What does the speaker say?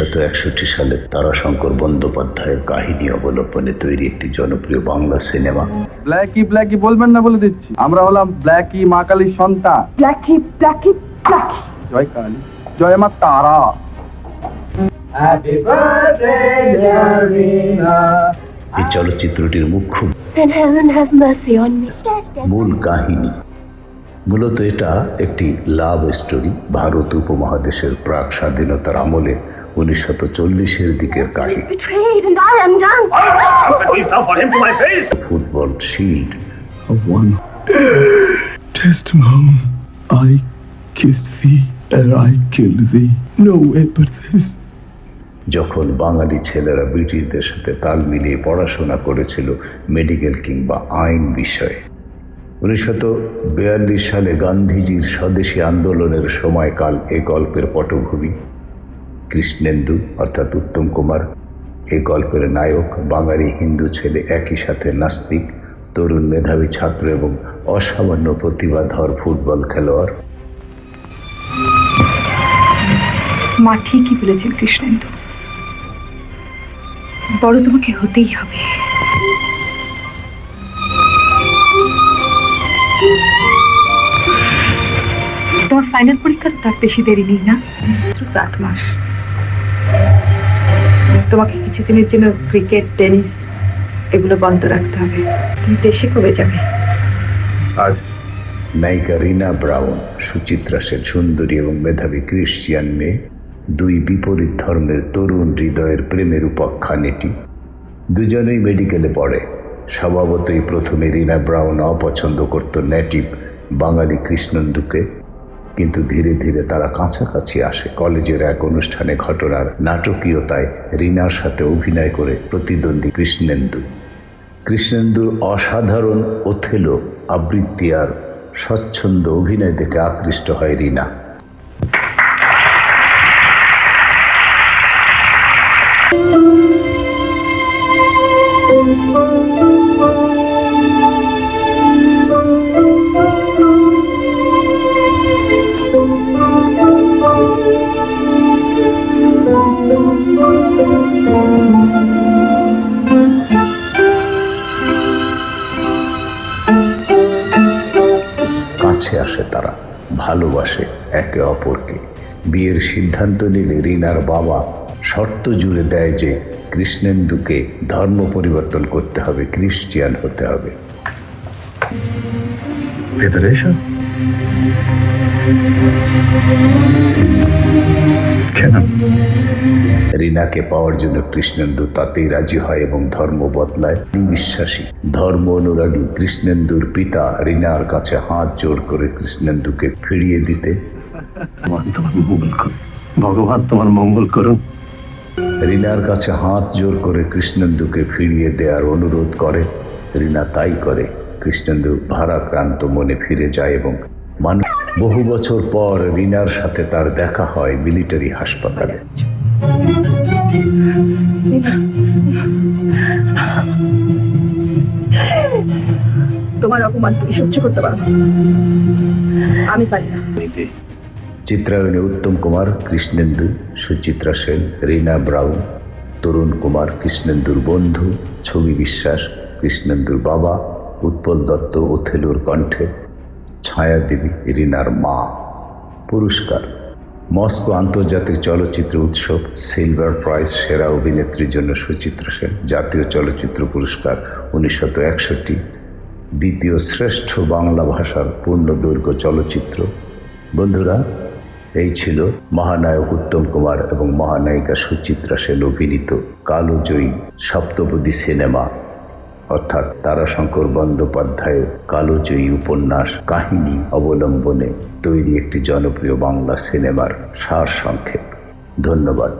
উনিশশো একষট্টি সালে তারাশঙ্কর বন্দ্যোপাধ্যায়ের কাহিনী অবলম্বনে তৈরি একটি জনপ্রিয় বাংলা সিনেমা। ব্ল্যাকি ব্ল্যাকি বলবেন না বলে দিচ্ছি। আমরা হলাম ব্ল্যাকি মা কালীর সন্তান। Blackie Blackie Blackie. জয় কালী জয় মা তারা। এই চলচ্চিত্রটির মুখ্য Then heaven have mercy on me. মূল কাহিনী। মূলত এটা একটি লাভ স্টোরি। ভারত উপমহাদেশের প্রাক স্বাধীনতার আমলে উনিশশো চল্লিশের দিকের কাহিনী। Betrayed and I am done. Football shield one test mom. I kissed thee and I killed thee. No way but this. যখন বাঙালি ছেলেরা ব্রিটিশদের সাথে তাল মিলিয়ে পড়াশোনা করেছিল মেডিকেল কিংবা আইন বিষয়ে। উনিশশো বিয়াল্লিশ সালে গান্ধীজির স্বদেশী আন্দোলনের সময়কাল এ গল্পের পটভূমি। কৃষ্ণেন্দু, অর্থাৎ উত্তম কুমার, এ গল্পের নায়ক, বাঙালি হিন্দু ছেলে একই সাথে নাস্তিক, তরুণ মেধাবী ছাত্র এবং অসামান্য প্রতিভাধর ফুটবল খেলোয়াড়। মা ঠিকই বলেছেন কৃষ্ণেন্দু। বড় তোমাকে হতেই হবে। তোমার ফাইনাল পরীক্ষা তার বেশি দেরি নেই না? মাত্র সাত মাস। তোমাকে কিছুদিনের জন্য ক্রিকেট টেনিস এগুলো বন্ধ রাখতে হবে। তুমি দেশে কবে যাবে? আর নায়িকা রিনা ব্রাউন, সুচিত্রা সেন, সুন্দরী এবং মেধাবী ক্রিশ্চিয়ান মেয়ে, দুই বিপরীত ধর্মের তরুণ হৃদয়ের প্রেমের উপাখ্যান এটি দুজনেই মেডিকেলে পড়ে। স্বভাবতই প্রথমে রিনা ব্রাউন অপছন্দ করত নেটিভ বাঙালি কৃষ্ণন্দুকে। কিন্তু ধীরে ধীরে তারা কাছাকাছি আসে। কলেজের এক অনুষ্ঠানে ঘটনার নাটকীয়তায় রিনার সাথে অভিনয় করে প্রতিদ্বন্দ্বী কৃষ্ণেন্দু। কৃষ্ণেন্দুর অসাধারণ ওথেলো আবৃত্তি আর স্বচ্ছন্দ অভিনয় দেখে আকৃষ্ট হয় রিনা। কাছে আসে তারা, ভালোবাসে একে অপরকে। বিয়ের সিদ্ধান্ত নিলে রিনার বাবা শর্ত জুড়ে দেয় যে কৃষ্ণেন্দুকে ধর্ম পরিবর্তন করতে হবে, খ্রিস্টিয়ান হতে হবে। এসো কেন? রিনাকে পাওয়ার জন্য কৃষ্ণেন্দু তাতেই রাজি হয় এবং ধর্ম বদলায়। বিশ্বাসী। ধর্ম অনুরাগী কৃষ্ণেন্দুর পিতা রিনার কাছে হাত জোর করে কৃষ্ণেন্দুকে ফিরিয়ে দিতে। ভগবান তোমার মঙ্গল করুন ভগবান তোমার মঙ্গল করুন রিনার কাছে হাত জোর করে কৃষ্ণেন্দুকে ফিরিয়ে দেওয়ার অনুরোধ করে। রিনা তাই করে। কৃষ্ণেন্দু ভারাক্রান্ত মনে ফিরে যায় এবং মানুষ বহু বছর পর রিনার সাথে তার দেখা হয় মিলিটারি হাসপাতালে। তোমার অপমান তুমি সহ্য করতে পারো আমি পারি না। চিত্রায়নে উত্তম কুমার কৃষ্ণেন্দু সুচিত্রা সেন রিনা ব্রাউন তরুণ কুমার কৃষ্ণেন্দুর বন্ধু ছবি বিশ্বাস কৃষ্ণেন্দুর বাবা উৎপল দত্ত ওথেলুর কণ্ঠে। ছায়া দেবী রিনার মা। পুরস্কার। মস্কো আন্তর্জাতিক চলচ্চিত্র উৎসব সিলভার প্রাইজ সেরা অভিনেত্রীর জন্য সুচিত্রা সেন জাতীয় চলচ্চিত্র পুরস্কার উনিশশো একষট্টি। দ্বিতীয় শ্রেষ্ঠ বাংলা ভাষার পূর্ণদৈর্ঘ্য চলচ্চিত্র। বন্ধুরা, এই ছিল মহানায়ক উত্তম কুমার এবং মহানায়িকা সুচিত্রা সেন অভিনীত কালোজয়ী সপ্তপদী সিনেমা। অর্থাৎ তারাশঙ্কর বন্দ্যোপাধ্যায়ের কালোজয়ী উপন্যাস কাহিনী অবলম্বনে তৈরি একটি জনপ্রিয় বাংলা সিনেমার সার সংক্ষেপ ধন্যবাদ।